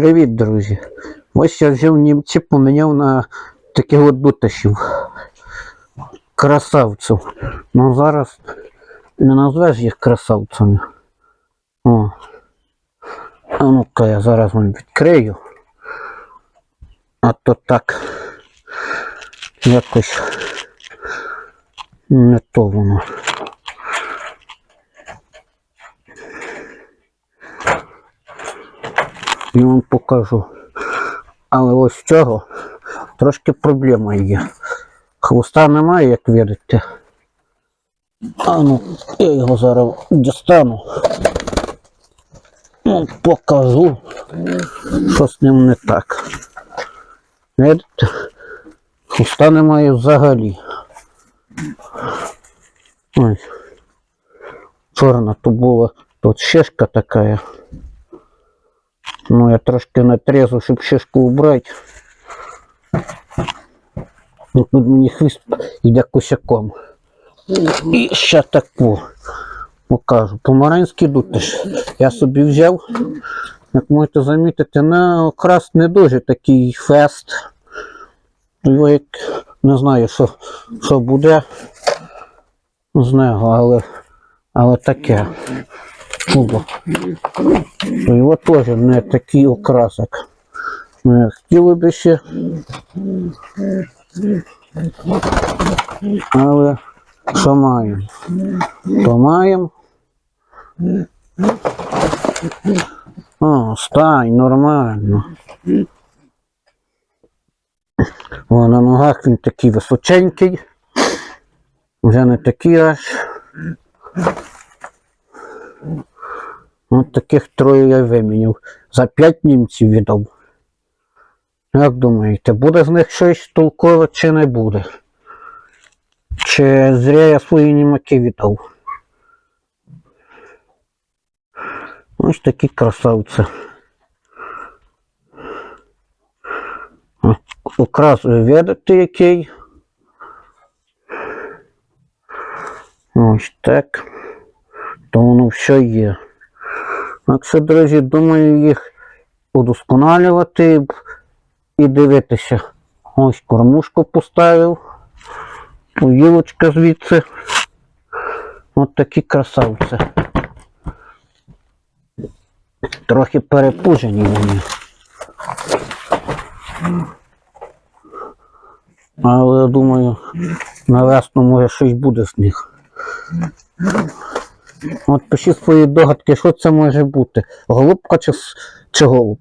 Привіт, друзі! Ось я взяв німці, поміняв на таких от буташів. Красавців. Ну зараз не назвеш їх красавцями. О. А ну-ка я зараз вам відкрию. А то так. Якось не то воно. Я вам покажу. Але ось цього трошки проблема є. Хвоста немає, як видите. А ну, я його зараз дістану. Ну, покажу, що з ним не так. Видите? Хвоста немає взагалі. Ось. Чорна то була тут шишка така. Ну, я трошки натрезу, щоб шишку убрати. Ну, Тут мені хвіст йде косяком. І ще таку покажу. Помаранський дутиш. Я собі взяв, як можете замітити, на окрас не дуже такий фест. Його як не знаю, що, що буде з нього, але, але таке. Чудо. То його теж не такий окрасок. Е, Хотіли би ще. Але що маємо? То маємо. О, стань, нормально. О, на ногах він такий височенький. Вже не такий аж. От таких троє я виміняв. За п'ять німців віддав. Як думаєте, буде з них щось толкове чи не буде? Чи зря я свої німаки віддав? Ось такі красавці. О, Окрас ви який. Ось так. То воно все є. Так що, друзі, думаю їх удосконалювати і дивитися. Ось кормушку поставив. Поїлочка звідси. От такі красавці. Трохи перепужені вони. Але я думаю, на весну може щось буде з них. От пишіть свої догадки, що це може бути. Голубка чи, чи голуб.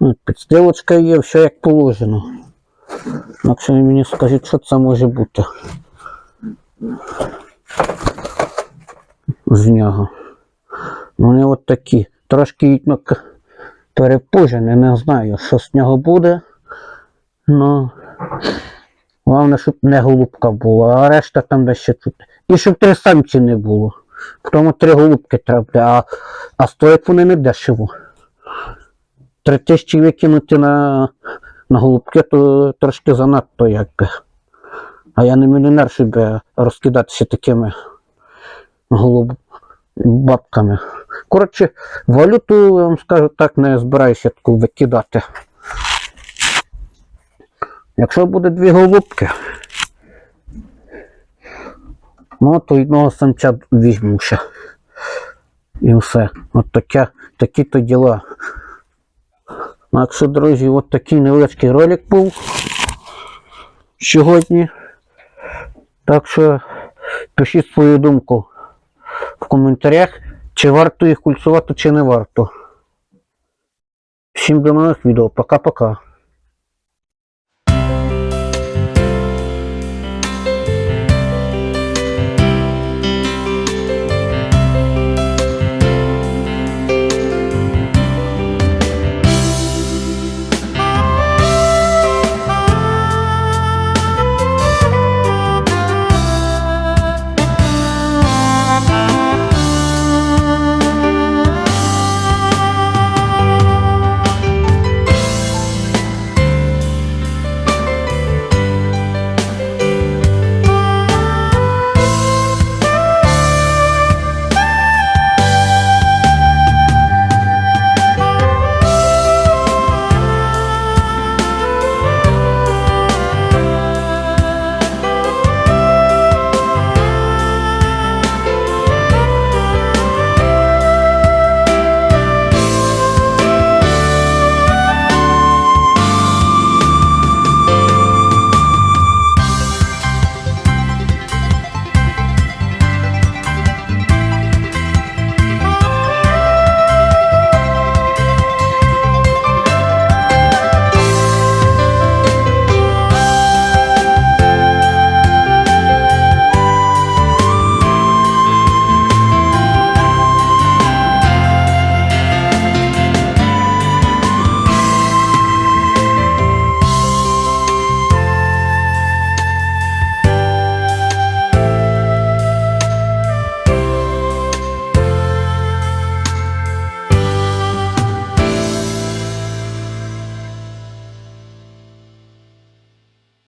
От, Підстилочка є, все як положено. Якщо ви мені скажіть, що це може бути. З нього. Вони от такі. Трошки ну, перепужені, не знаю, що з нього буде. Ну. Головне, щоб не голубка була, а решта там десь ще тут. І щоб три самці не було. Тому три голубки треба, а, а стоять вони не дешево. Три тисячі викинути на, на голубки, то трошки занадто якби. А я не мільйонер, щоб розкидатися такими голуб... бабками. Коротше, валюту, я вам скажу так, не збираюся таку викидати. Якщо буде дві голубки, ну то одного самця візьму ще. І все. От таке, такі то діла. Так що, друзі, от такий невеличкий ролик був сьогодні. Так що пишіть свою думку в коментарях, чи варто їх кульцувати, чи не варто. Всім до нових відео. Пока-пока.